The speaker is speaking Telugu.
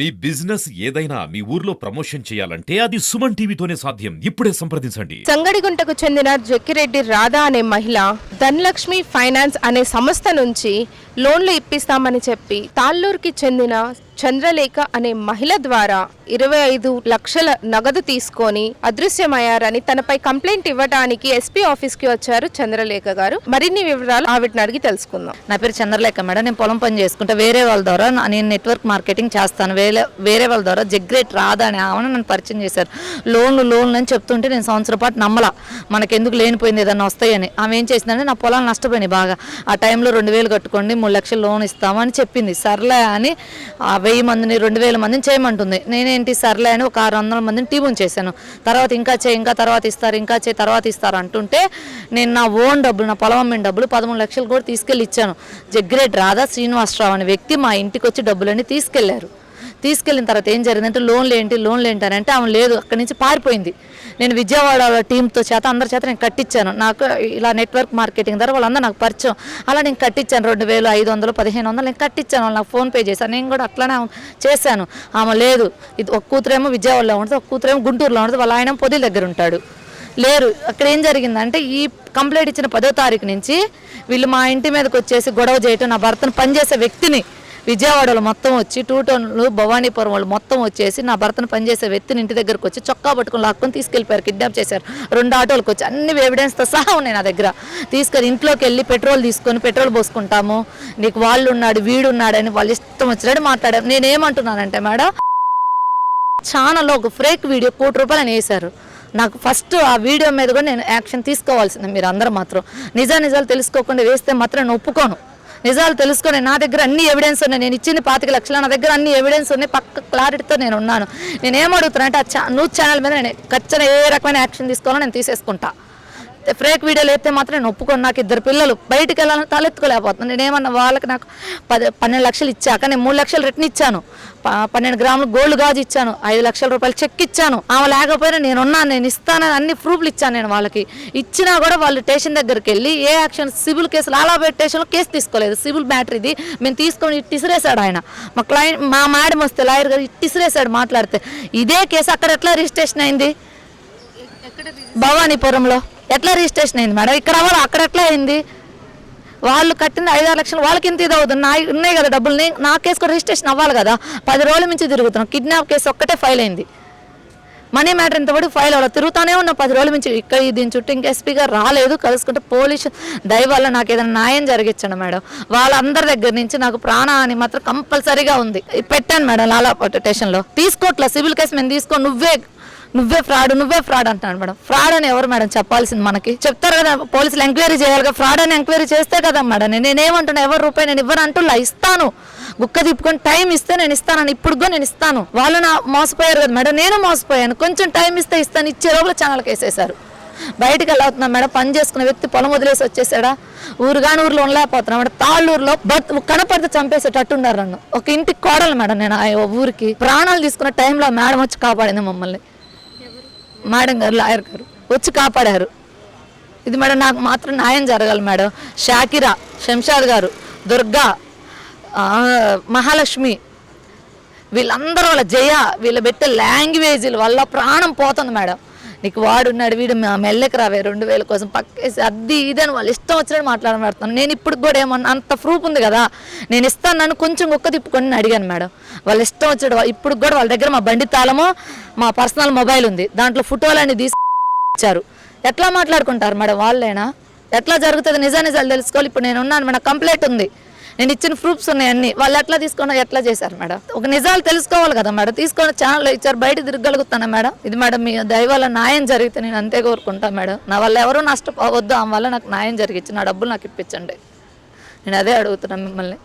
మీ బిజినెస్ ఏదైనా మీ ఊర్లో ప్రమోషన్ చేయాలంటే అది సుమన్ టీవీతోనే సాధ్యం. ఇప్పుడే సంప్రదించండి. సంగడిగుంటకు చెందిన జక్కిరెడ్డి రాధా అనే మహిళ ధనలక్ష్మి ఫైనాన్స్ అనే సంస్థ నుంచి లోన్లు ఇప్పిస్తామని చెప్పి తాళ్ళూరుకి చెందిన చంద్రలేఖ అనే మహిళ ద్వారా ఇరవై ఐదు లక్షల నగదు తీసుకొని అదృశ్యమయ్యారని తనపై కంప్లైంట్ ఇవ్వడానికి ఎస్పీ ఆఫీస్కి వచ్చారు చంద్రలేఖ గారు. మరిన్ని వివరాలు ఆవిడని అడిగి తెలుసుకుందాం. నా పేరు చంద్రలేఖ మేడం. నేను పొలం పని చేసుకుంటా. వేరే వాళ్ళ ద్వారా నేను నెట్వర్క్ మార్కెటింగ్ చేస్తాను. వేరే వేరే వాళ్ళ ద్వారా జగ్రేట్ రాదా అని ఆమెను నన్ను పరిచయం చేశారు. లోన్లు లోన్లు అని చెప్తుంటే నేను సంవత్సరం పాటు నమ్మలా. మనకెందుకు లేనిపోయింది ఏదన్నా వస్తాయని. ఆమె ఏం చేసిందంటే నా పొలాలు నష్టపోయినాయి బాగా. ఆ టైంలో రెండు వేలు కట్టుకోండి మూడు లక్షలు లోన్ ఇస్తామని చెప్పింది. సర్లే అని ఆ వెయ్యి మందిని రెండు వేల మందిని చేయమంటుంది. నేనేంటి సర్లే అని ఒక ఆరు వందల మందిని టీం చేశాను. తర్వాత ఇంకా చేయి ఇంకా తర్వాత ఇస్తారు ఇంకా చేయి తర్వాత ఇస్తారు అంటుంటే నేను నా ఓన్ డబ్బులు నా పొలం అమ్మిన డబ్బులు పదమూడు లక్షలు కూడా తీసుకెళ్ళి ఇచ్చాను. జగ్గిరెడ్డి రాధా శ్రీనివాసరావు అనే వ్యక్తి మా ఇంటికి వచ్చి డబ్బులన్నీ తీసుకెళ్ళారు. తీసుకెళ్ళిన తర్వాత ఏం జరిగిందంటే లోన్లు ఏంటి? లోన్లు ఏంటి? అని అంటే ఆమె లేదు అక్కడి నుంచి పారిపోయింది. నేను విజయవాడ టీంతో చేత అందరి చేత నేను కట్టించాను నాకు ఇలా నెట్వర్క్ మార్కెటింగ్ ద్వారా వాళ్ళందరూ నాకు పరిచయం. అలా నేను కట్టించాను రెండు వేలు ఐదు వందలు పదిహేను వందలు నేను కట్టించాను వాళ్ళు నాకు ఫోన్పే చేశాను నేను కూడా అట్లానే చేశాను. ఆమె లేదు. ఇది ఒక కూతురేమో విజయవాడలో ఉంటుంది ఒక కూతురేమో గుంటూరులో ఉంటుంది వాళ్ళ ఆయన పొదిల దగ్గర ఉంటాడు. లేరు. అక్కడ ఏం జరిగిందంటే ఈ కంప్లైంట్ ఇచ్చిన పదో తారీఖు నుంచి వీళ్ళు మా ఇంటి మీదకి వచ్చేసి గొడవ చేయటం నా భర్తను పనిచేసే వ్యక్తిని విజయవాడలో మొత్తం వచ్చి టూ టౌన్లు భవానీపురం వాళ్ళు మొత్తం వచ్చేసి నా భర్తను పనిచేసే వ్యక్తిని ఇంటి దగ్గరకు వచ్చి చొక్కా పట్టుకుని లాక్కొని తీసుకెళ్ళిపోయారు కిడ్నాప్ చేశారు. రెండు ఆటోలకు వచ్చి అన్ని ఎవిడెన్స్తో సహా ఉన్నాయి నా దగ్గర. తీసుకొని ఇంట్లోకి వెళ్ళి పెట్రోల్ తీసుకొని పెట్రోల్ పోసుకుంటాము. నీకు వాళ్ళు ఉన్నాడు వీడు ఉన్నాడని వాళ్ళు ఇష్టం వచ్చినట్టు మాట్లాడారు. నేనేమంటున్నానంటే మేడం ఛానల్లో ఒక ఫ్రేక్ వీడియో కోటి రూపాయలు అని వేశారు. నాకు ఫస్ట్ ఆ వీడియో మీద కూడా నేను యాక్షన్ తీసుకోవాల్సింది మీరు అందరూ మాత్రం. నిజా నిజాలు తెలుసుకోకుండా వేస్తే మాత్రం నేను ఒప్పుకోను. నిజాలు తెలుసుకొని నా దగ్గర అన్ని ఎవిడెన్స్ ఉన్నాయి. నేను ఇచ్చింది పాతిక లక్షలు నా దగ్గర అన్ని ఎవిడెన్స్ ఉన్నాయి. పక్క క్లారిటీతో నేను ఉన్నాను. నేను ఏమడుగుతున్నా అంటే ఆ ఛా న్యూస్ ఛానల్ మీద నేను ఖచ్చితంగా ఏ రకమైన యాక్షన్ తీసుకోవాలో నేను తీసేసుకుంటా. ఫ్రేక్ వీడియోలు అయితే మాత్రం నేను ఒప్పుకోను నాకు ఇద్దరు పిల్లలు బయటికి వెళ్ళాలని తలెత్తుకోలేకపోతున్నాను నేను ఏమన్నా వాళ్ళకి నాకు పది పన్నెండు లక్షలు ఇచ్చాక నేను మూడు లక్షలు రిటర్న్ ఇచ్చాను. పన్నెండు గ్రాములు గోల్డ్ గాజు ఇచ్చాను. ఐదు లక్షల రూపాయలు చెక్ ఇచ్చాను. ఆమె లేకపోయినా నేను ఉన్నాను నేను ఇస్తానని అన్ని ప్రూఫ్లు ఇచ్చాను నేను వాళ్ళకి. ఇచ్చినా కూడా వాళ్ళు స్టేషన్ దగ్గరికి వెళ్ళి ఏ యాక్షన్ సివిల్ కేసు లాలాబేట్ స్టేషన్లో కేసు తీసుకోలేదు. సివిల్ మ్యాటర్ ఇది. మేము తీసుకొని ఇట్టి ఇసిరేశాడు ఆయన. మా క్లయింట్ మా మేడం వస్తే లాయర్ గారు ఇట్టి ఇసిరేశాడు మాట్లాడితే. ఇదే కేసు అక్కడ ఎట్లా రిజిస్ట్రేషన్ అయింది? భవానీపురంలో. ఎట్లా రిజిస్ట్రేషన్ అయింది మేడం? ఇక్కడ అవ్వాలి అక్కడ ఎట్లా అయింది? వాళ్ళు కట్టింది ఐదారు లక్షలు. వాళ్ళకి ఇంత ఇది అవుతుంది. నా ఉన్నాయి కదా డబ్బులు. నా కేసు కూడా రిజిస్ట్రేషన్ అవ్వాలి కదా. పది రోజుల నుంచి తిరుగుతున్నాం. కిడ్నాప్ కేసు ఒక్కటే ఫైల్ అయింది. మనీ మ్యాటర్ ఇంతవరకు ఫైల్ అవ్వాలి తిరుగుతానే ఉన్నా పది రోజుల నుంచి. ఇక్కడ దీని చుట్టూ ఇంకా ఎస్పీగా రాలేదు. కలుసుకుంటే పోలీసు దయ వల్ల నాకు ఏదైనా న్యాయం జరిగించండి మేడం. వాళ్ళందరి దగ్గర నుంచి నాకు ప్రాణాన్ని మాత్రం కంపల్సరీగా ఉంది. పెట్టాను మేడం లాలా స్టేషన్లో. తీసుకోవట్లే సివిల్ కేసు మేము తీసుకో. నువ్వే నువ్వే ఫ్రాడ్ నువ్వే ఫ్రాడ్ అంటున్నాడు మేడం. ఫ్రాడ్ అని ఎవరు మేడం చెప్పాల్సింది మనకి? చెప్తారు కదా పోలీసులు ఎంక్వైరీ చేయాలి కదా ఫ్రాడ్ అని ఎంక్వైరీ చేస్తే కదా మేడం. నేను నేనేమంటున్నా ఎవరు రూపాయి నేను ఇవ్వను అంటున్నా ఇస్తాను. గుక్క తిప్పుకొని టైం ఇస్తే నేను ఇస్తానని ఇప్పుడు కూడా నేను ఇస్తాను. వాళ్ళు నా మోసపోయారు కదా మేడం నేను మోసపోయాను. కొంచెం టైం ఇస్తే ఇస్తాను. ఇచ్చే లోపల ఛానల్కి వేసేసారు బయటికి వెళ్ళవుతున్నా మేడం పని చేసుకునే వ్యక్తి పొలం వదిలేసి వచ్చేసాడా? ఊరుగాని ఊర్లో ఉండలేకపోతున్నా మేడం. తాళ్ళూరులో బత్ కనపడితే చంపేసేటట్టు ఉన్నారు నన్ను. ఒక ఇంటికి కోడలు మేడం నేను ఆ ఊరికి. ప్రాణాలు తీసుకున్న టైంలో మేడం వచ్చి కాపాడింది మమ్మల్ని. మేడం గారు లాయర్ గారు వచ్చి కాపాడారు. ఇది మేడం నాకు మాత్రం న్యాయం జరగాలి మేడం. షాకిరా శంషాద్ గారు దుర్గా మహాలక్ష్మి వీళ్ళందరూ వాళ్ళ జయ వీళ్ళు పెట్టే లాంగ్వేజీల వల్ల ప్రాణం పోతుంది మేడం. నీకు వాడున్నాడు వీడు మా మెల్లకి రావే రెండు వేల కోసం పక్కేసి అద్ది ఇదని వాళ్ళు ఇష్టం వచ్చినట్టు మాట్లాడబడుతున్నాను నేను ఇప్పుడు కూడా ఏమన్నా అంత ప్రూఫ్ ఉంది కదా నేను ఇస్తాను నన్ను కొంచెం ఒక్క తిప్పుకొని అడిగాను మేడం. వాళ్ళు ఇష్టం వచ్చాడు ఇప్పుడు కూడా వాళ్ళ దగ్గర మా బండి తాళము మా పర్సనల్ మొబైల్ ఉంది. దాంట్లో ఫోటోలన్నీ తీసి ఇచ్చారు. ఎట్లా మాట్లాడుకుంటారు మేడం వాళ్ళేనా? ఎట్లా జరుగుతుంది? నిజా నిజాలు తెలుసుకోవాలి. ఇప్పుడు నేను ఉన్నాను మేడం కంప్లైంట్ ఉంది. నేను ఇచ్చిన ప్రూఫ్స్ ఉన్నాయి అన్ని. వాళ్ళు ఎట్లా తీసుకున్నా ఎట్లా చేశారు మేడం? ఒక నిజాలు తెలుసుకోవాలి కదా మేడం. తీసుకొని ఛానల్ ఇచ్చారు బయట తిరగలుగుతాను మేడం? ఇది మేడం మీ దయవల్ల న్యాయం జరిగితే నేను అంతే కోరుకుంటా మేడం. నా వల్ల ఎవరు నష్టపోవద్దు ఆ వల్ల నాకు న్యాయం జరిగించి నా డబ్బులు నాకు ఇప్పించండి. నేను అదే అడుగుతున్నాను మిమ్మల్ని.